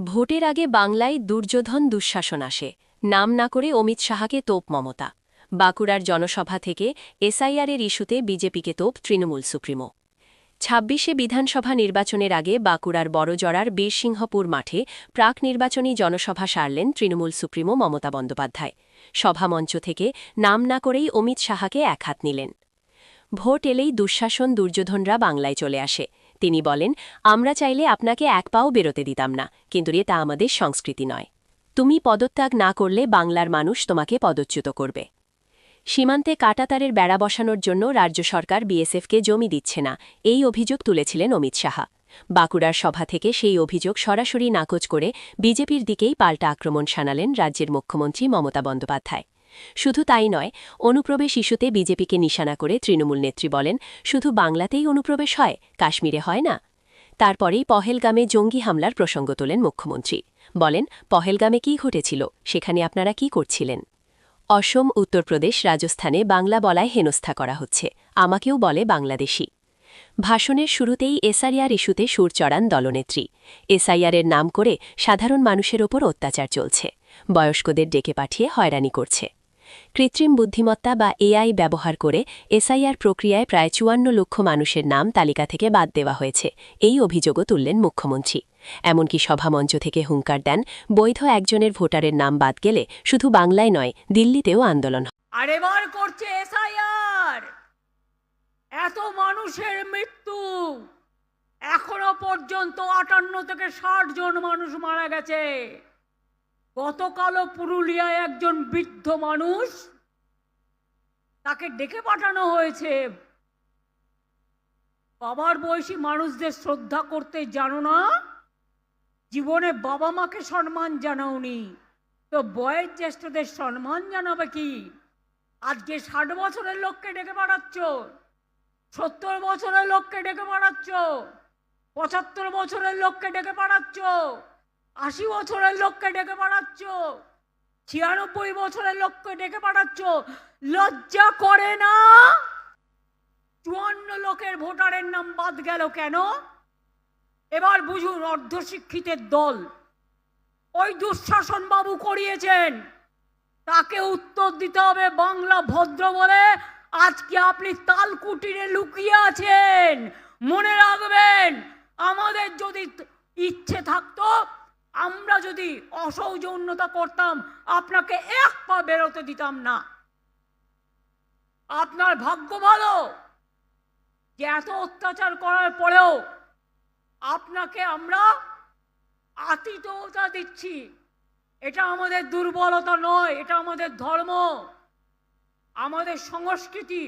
ভোটের আগে বাংলায় দুর্যোধন দুঃশাসন আসে। নাম না করে অমিত শাহকে তোপ মমতা। বাঁকুড়ার জনসভা থেকে এসআইআরের ইস্যুতে বিজেপিকে তোপ তৃণমূল সুপ্রিমো। ছাব্বিশে বিধানসভা নির্বাচনের আগে বাঁকুড়ার বড়জড়ার বীরসিংহপুর মাঠে প্রাক নির্বাচনী জনসভা সারলেন তৃণমূল সুপ্রিমো মমতা বন্দ্যোপাধ্যায়। সভামঞ্চ থেকে নাম না করেই অমিত শাহকে একহাত নিলেন। ভোট এলেই দুঃশাসন দুর্যোধনরা বাংলায় চলে আসে। তিনি বলেন, আমরা চাইলে আপনাকে এক পাও বেরোতে দিতাম না, কিন্তু তা আমাদের সংস্কৃতি নয়। তুমি পদত্যাগ না করলে বাংলার মানুষ তোমাকে পদচ্যুত করবে। সীমান্তে কাটাতারের বেড়া বসানোর জন্য রাজ্য সরকার বিএসএফকে জমি দিচ্ছে না, এই অভিযোগ তুলেছিলেন অমিত শাহা। বাঁকুড়ার সভা থেকে সেই অভিযোগ সরাসরি নাকচ করে বিজেপির দিকেই পাল্টা আক্রমণ শানালেন রাজ্যের মুখ্যমন্ত্রী মমতা বন্দ্যোপাধ্যায়। শুধু তাই নয়, অনুপ্রবেশ ইস্যুতে বিজেপিকে নিশানা করে তৃণমূল নেত্রী বলেন, শুধু বাংলাতেই অনুপ্রবেশ হয়, কাশ্মীরে হয় না। তারপরেই পহেলগামে জঙ্গি হামলার প্রসঙ্গ তোলেন মুখ্যমন্ত্রী। বলেন, পহেলগামে কি ঘটেছিল, সেখানে আপনারা কি করছিলেন? অসম, উত্তরপ্রদেশ, রাজস্থানে বাংলা বলায় হেনস্থা করা হচ্ছে, আমাকেও বলে বাংলাদেশি। ভাষণের শুরুতেই এসআইআর ইস্যুতে সুর চড়ান দলনেত্রী। এসআইআরের নাম করে সাধারণ মানুষের ওপর অত্যাচার চলছে, বয়স্কদের ডেকে পাঠিয়ে হয়রানি করছে। কৃত্রিম বুদ্ধিমত্তা বা এআই ব্যবহার করে এসআইআর প্রক্রিয়ায় প্রায় চুয়ান্ন লক্ষ মানুষের নাম তালিকা থেকে বাদ দেওয়া হয়েছে। এই অভিযোগও তুললেন মুখ্যমন্ত্রী। এমনকি সভামঞ্চ থেকে হুঙ্কার দেন, বৈধ একজনের ভোটারের নাম বাদ গেলে শুধু বাংলায় নয়, দিল্লিতেও আন্দোলন। আর করছে এত মানুষের মৃত্যু! এখনও পর্যন্ত আটান্ন থেকে ষাট জন মানুষ মারা গেছে। গতকালও পুরুলিয়ায় একজন বৃদ্ধ মানুষ তাকে ডেকে পাঠানো হয়েছে। বাবার বয়সী মানুষদের শ্রদ্ধা করতে জানো না, জীবনে বাবা মাকে সম্মান জানাওনি। তো বয়ের জ্যেষ্ঠদের সম্মান জানাবে কি? আজকে ষাট বছরের লোককে ডেকে পাঠাচ্ছ, সত্তর বছরের লোককে ডেকে পাঠাচ্ছ, পঁচাত্তর বছরের লোককে ডেকে পাঠাচ্ছ আশি বছরের লোককে ডেকে পাঠাচ্ছ, ছিয়ানব্বই বছরের লোককে ডেকে পাঠাচ্ছ, লজ্জা করে না? চুয়ান্ন লোকের ভোটারের নাম বাদ গেল কেন? এবার বুঝুন অর্ধশিক্ষিতের দল। ওই দুঃশাসন বাবু করিয়েছেন। তাকে উত্তর দিতে হবে বাংলা ভদ্র বলে। আজকে আপনি তালকুটিরে লুকিয়ে আছেন। মনে রাখবেন, আমাদের যদি ইচ্ছে থাকতো আমরা যদি অসৌজন্যতা করতাম, আপনাকে এক পা বেরোতে দিতাম না। আপনার ভাগ্য ভালো যে এত অত্যাচার করার পরেও আপনাকে আমরা আতিথ্যতা দিচ্ছি। এটা আমাদের দুর্বলতা নয়, এটা আমাদের ধর্ম, আমাদের সংস্কৃতি।